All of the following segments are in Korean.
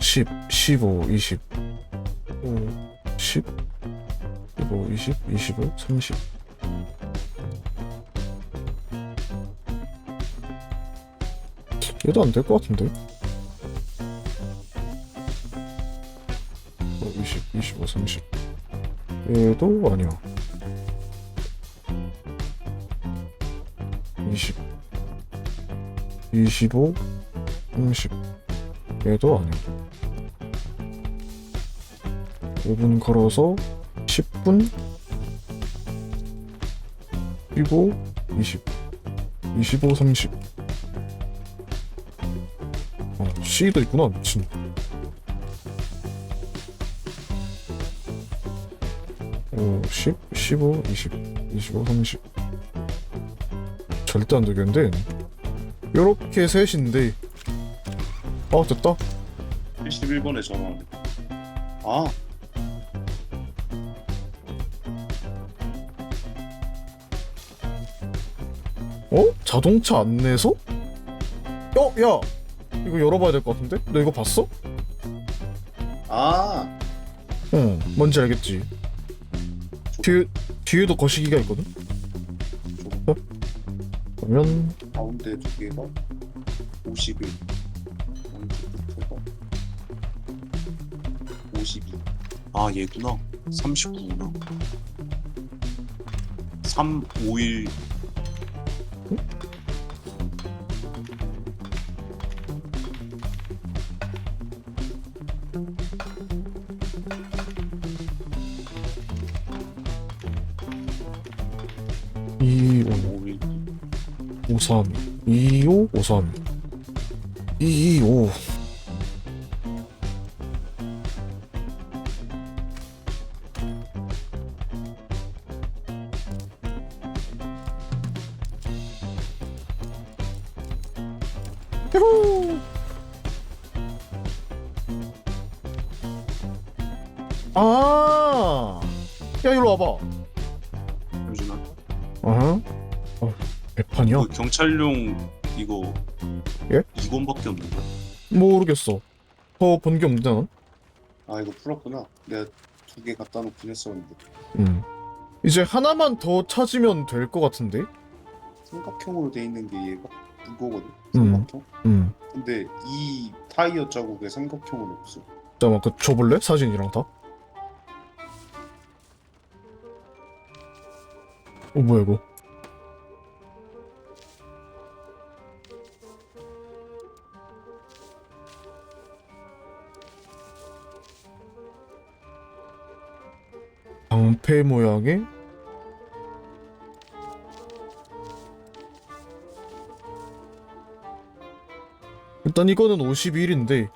10, 15, 20, 5, 10, 15, 20, 25, 30. 얘도 안 될 것 같은데? 어, 20, 25, 30. 얘도 아니야. 20, 25, 30. 얘도 아니야. 5분 걸어서 10분 15, 20, 25, 30. 어, C도 있구나, 미친. 어, 10, 15, 20, 25, 30. 절대 안 되겠는데? 요렇게 셋인데. 아, 됐다. 71번에 전화하네. 아, 어? 자동차 안내소? 어, 야! 이거 열어봐야 될 것 같은데? 너 이거 봤어? 아, 응, 뭔지 알겠지. 뒤에, 뒤에도 거시기가 있거든? 어? 그러면, 가운데 두 개가 51. 52. 아, 얘구나. 39구나. 3, 5, 1. 이 5, 1. 5, 3, 2, 5, 5, 3. 2, 2, 5. 야호! 아, 야 이리 와봐. 잠시만. 어허. 어, 배판이야? 그 경찰용 이거 예? 2권밖에 없는 거야? 모르겠어. 더 본 게 없는데 난? 아, 이거 풀었구나. 내가 두 개 갖다 놓긴 했었는데. 음. 이제 하나만 더 찾으면 될 것 같은데? 삼각형으로 돼 있는 게 얘가 이거거든. 음. 삼각형. 음. 근데 이 타이어 자국에 삼각형은 없어. 잠깐만, 그 줘볼래? 사진이랑 다? 어, 뭐야, 이거? 방패 모양의 일단 이거는 51인데.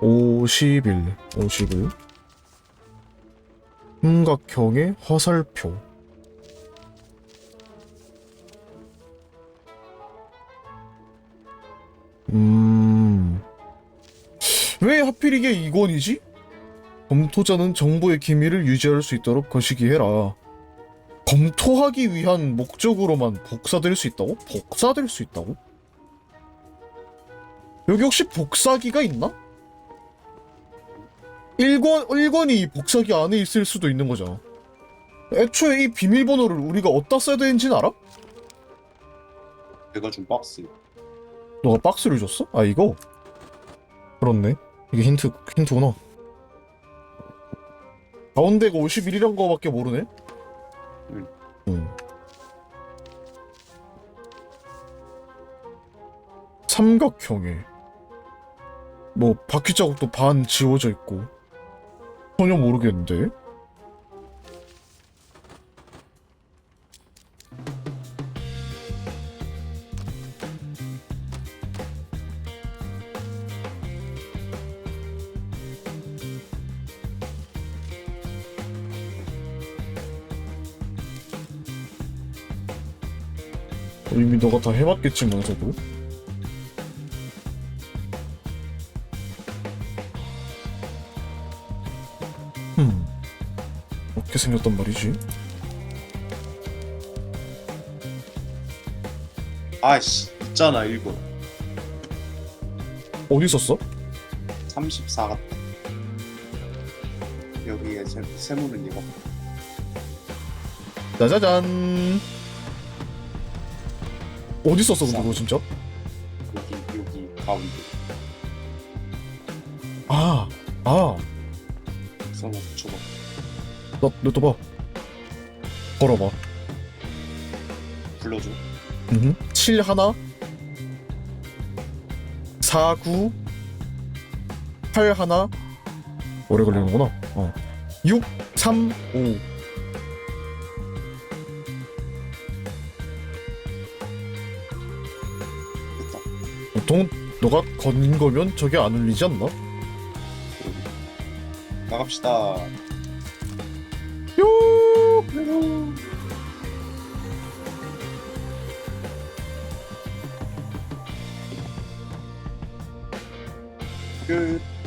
51 51 삼각형의 화살표. 음... 왜 하필 이게 2권이지? 검토자는 정보의 기밀을 유지할 수 있도록 거시기해라 검토하기 위한 목적으로만 복사될 수 있다고? 복사될 수 있다고? 여기 혹시 복사기가 있나? 1권, 1권이 복사기 안에 있을 수도 있는 거잖아. 애초에 이 비밀번호를 우리가 어디다 써야 되는지는 알아? 내가 준 박스. 너가 박스를 줬어? 아, 이거? 그렇네. 이게 힌트, 힌트구나. 가운데가 51이란 거밖에 모르네? 삼각형에 뭐 바퀴 자국도 반 지워져 있고 전혀 모르겠는데 이미 너가 다 해봤겠지만서도 음 어떻게 생겼단 말이지? 아이씨, 있잖아, 1번. 어디 있었어? 34 같다. 여기에 세, 세모는 이거. 짜자잔. 어디 있었어 근데 너 진짜? 여기 여기 가운데. 아, 아, 써서 붙여봐. 너, 너또 봐. 걸어봐. 불러줘. 음, 7 하나, 4 9, 8 하나. 오래 걸리는구나. 어. 6 3 5. 보통 너가 건 거면 저게 안 울리지 않나? 나갑시다. 요! 끝.